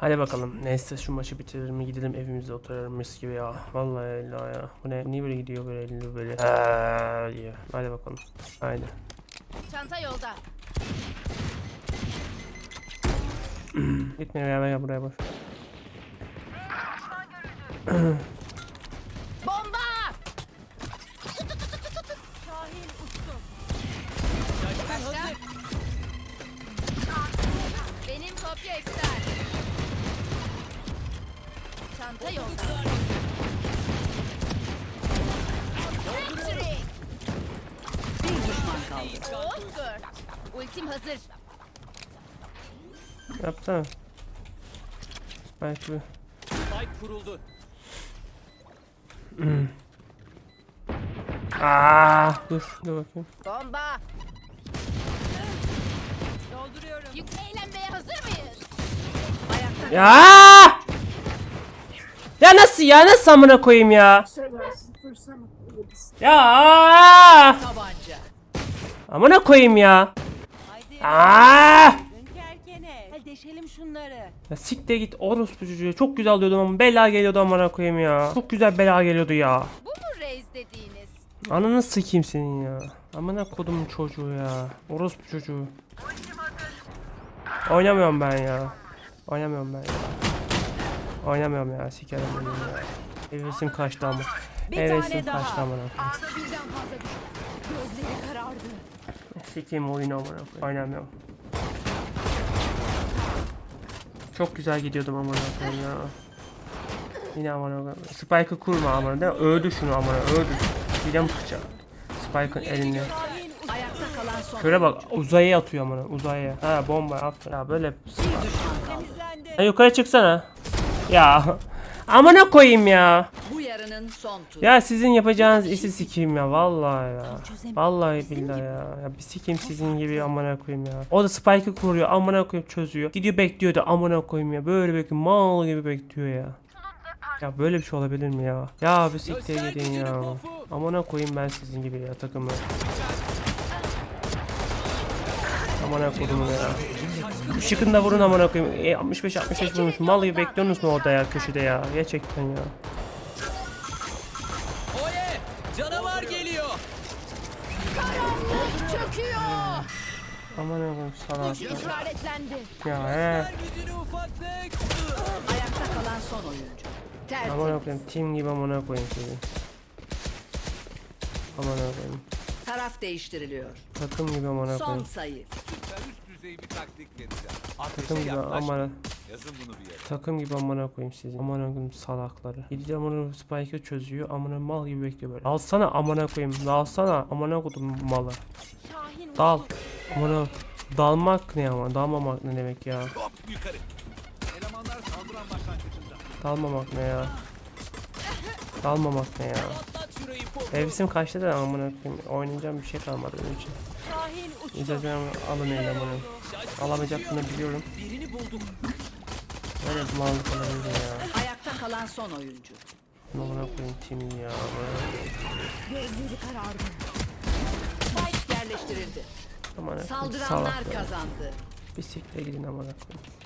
Hadi bakalım. Neyse şu maçı bitirelim gidelim evimizde oturalım mis gibi ya. Vallahi Allah ya. Bu ne? Niye böyle gidiyor böyle elinde böyle? Aa, diyor. Hadi bakalım. Haydi. Çanta yolda. Gitme beraber ya buraya boş. Çanta yolda. Patrick! Bir düşman kaldı. Olgur. Ultim hazır. Yapsana. Belki bir. Spike kuruldu. Aa, dur. Dur bakayım. Bomba! Dolduruyorum. Yük eğlenmeye hazır mıyız? Ayakta Ya! Nasıl ya? Nasıl amına koyayım ya? Ya! tabanca. Amına koyayım ya. Aa! Hadi deşelim şunları. Ya siktir git orospu çocuğu. Çok güzel diyordum ama bela geliyordu amına koyayım ya. Çok güzel bela geliyordu ya. Bu mu reis dediğiniz? Ananı sikeyim senin ya. Amına kodumun çocuğu ya. Orospu çocuğu. Oynamıyorum ben ya. Oynamıyorum ben ya. Oynamıyorum ya sikerim beni ya. Hevesim kaçtı ama. Hevesim kaçtı karardı. Sikeyim oyunu amına. Oynamıyorum. Çok güzel gidiyordum amına koyayım ya. Yine amına koyayım. Spike'ı kurma amına. De öldü şunu amına öldü. Bir mi sıkacak? Spike'ın elini. Şöyle bak uzaya atıyor amına uzaya. Ha bomba at. Ya böyle. Ha, yukarı çıksana. Ya. Amına koyayım ya. Bu yarının son turu. Ya sizin yapacağınız işi sikeyim ya vallahi ya. Vallahi billahi ya. Ya bir sikeyim sizin gibi amına koyayım ya. O da spike'ı kuruyor amına koyup çözüyor. Gidiyor bekliyor da amına koyayım ya. Böyle bekliyor mal gibi bekliyor ya. Ya böyle bir şey olabilir mi ya? Ya bir siktir gidin ya. Amına koyayım ben sizin gibi ya takımı. Amına koydum ya. Işıkını da vurun amına koyayım. E, 65 65 vurmuş. Mal gibi bekliyorsunuz mu orada ya köşede ya? Gerçekten ya. Oye! Canavar geliyor. Çöküyor. Aman Allah'ım salak Güç ya. işaretlendi. Ya he. Gücünü ufaklık. Ayakta kalan son oyuncu. Tertemiz. Aman koyayım team gibi amına koyayım sizi. Aman koyayım. Taraf değiştiriliyor. Takım gibi amana Son koyayım. sayı. Ben üst düzey bir taktik vereceğim. Takım Ateşe gibi yaklaşma. amana. Yazın bunu bir yere. Takım gibi amana koyayım sizi. Amana koyayım salakları. Gidiyor amana spike'ı çözüyor. Amana mal gibi bekliyor böyle. Alsana amana koyayım. Alsana amana koydum malı. Şahin Dal. Amana dalmak ne ama? Dalmamak ne demek ya? Hop yukarı. Elemanlar saldıran başlangıcında. Dalmamak ne ya? Dalmamak ne ya? Evsim kaçtı da amına koyayım. Oynayacağım bir şey kalmadı benim için. İzleyeceğim alın eyle amına. Alamayacaklarını biliyorum. Birini bulduk. Böyle mallık olabilir ya. Ayakta kalan son oyuncu. Amına koyayım timi ya. Gözleri karardı. Spike yerleştirildi. Amına Saldıranlar kazandı. Bir siktir gidin amına koyayım.